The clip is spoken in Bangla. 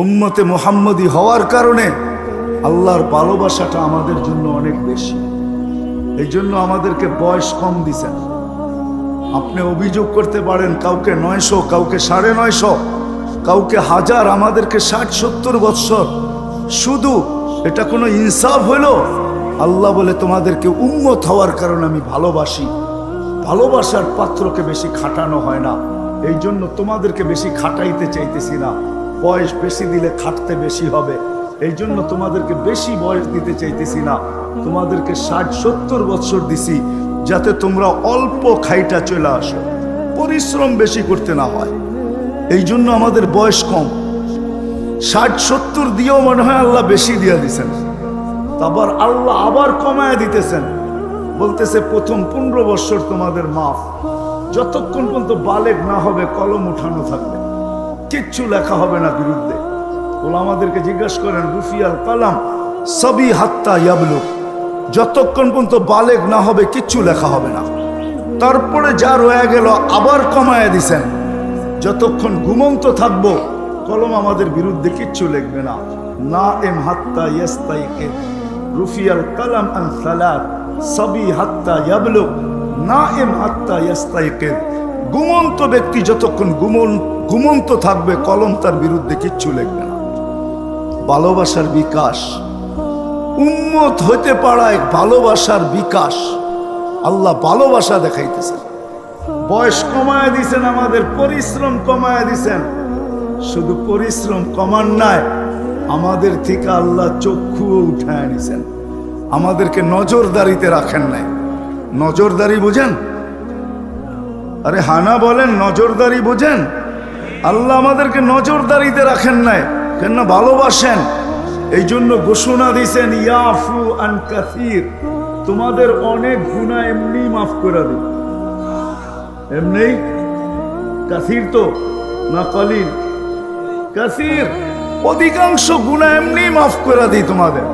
উম্মতে মোহাম্মদী হওয়ার কারণে আল্লাহর ভালোবাসাটা আমাদের জন্য অনেক বেশি। এই জন্য আমাদেরকে বয়স কম দিছেন। আপনি অভিযোগ করতে পারেন, কাউকে নয়শো, কাউকে সাড়ে নয়শো, কাউকে হাজার, আমাদেরকে ষাট, সত্তর বৎসর। শুধু এটা কোনো ইনসাফ হলো? আল্লাহ বলে, তোমাদেরকে উম্মত হওয়ার কারণে আমি ভালোবাসি। ভালোবাসার পাত্রকে বেশি খাটানো হয় না। এই জন্য তোমাদেরকে বেশি খাটাইতে চাইতেছি না। বয়স বেশি দিলে খাটতে বেশি হবে। এই জন্য তোমাদেরকে বেশি বয়স দিতে চাইতেছি না। তোমাদেরকে ষাট, সত্তর বছর দিছি, যাতে তোমরা অল্প খাইটা চলে আসো। পরিশ্রম বেশি করতে না হয়। এই জন্য আমাদের বয়স কম। ষাট, সত্তর দিয়েও মনে হয় আল্লাহ বেশি দিয়ে দিছেন। তারপর আল্লাহ আবার কমায় দিতেছেন। বলতেছে, প্রথম পনেরো বছর তোমাদের মাফ। যতক্ষণ পর্যন্ত বালেক না হবে, কলম উঠানো থাকবে। কিচ্ছু লেখা হবে না বিরুদ্ধে। ওলা আমাদেরকে জিজ্ঞাসা করেন, রুফিয়াল কালাম, সবই হাত্তা ইয়াবলু যতক্ষণ পর্যন্ত বালেক না হবে, কিচ্ছু লেখা হবে না। তারপরে যা রয়ে গেল, আবার কমায় দিছেন। যতক্ষণ ঘুমন্ত থাকব, কলম আমাদের বিরুদ্ধে কিচ্ছু লিখবে না। না এম হাত্তা ইয়াস্তাইকে, রুফিয়াল কালাম আন সালাত, সবই হাত্তা ইয়াবলু না এম হাত্তা ইয়াস্তাইকে। ঘুমন্ত ব্যক্তি যতক্ষণ ঘুমন ঘুমন্ত থাকবে, কলম তার বিরুদ্ধে কিচ্ছু লিখবে না। ভালোবাসার বিকাশ উন্মত হতে পারায় ভালোবাসার বিকাশ, আল্লাহ ভালোবাসা দেখাইতেছে বয়স কমায় দিছেন আমাদের, পরিশ্রম কমায় দিছেন। শুধু পরিশ্রম কমান নাই, আমাদের থেকে আল্লাহ চক্ষুও উঠায় নিছেন। আমাদেরকে নজরদারিতে রাখেন নাই। নজরদারি বুঝেন? আরে হানা বলেন, নজরদারি বুঝেন? আল্লাহ আমাদেরকে নজরদারিতে রাখেন নাই কেন ভালোবাসেন। এই জন্য ঘোষণা দিয়েছেন ইয়াফু আন কাসির, তোমাদের অনেক গুণা এমনি মাফ করে দিন। এমনি? কাসির তো, না কলিল কাসির, অধিকাংশ গুণা এমনি মাফ করে দিই তোমাদের।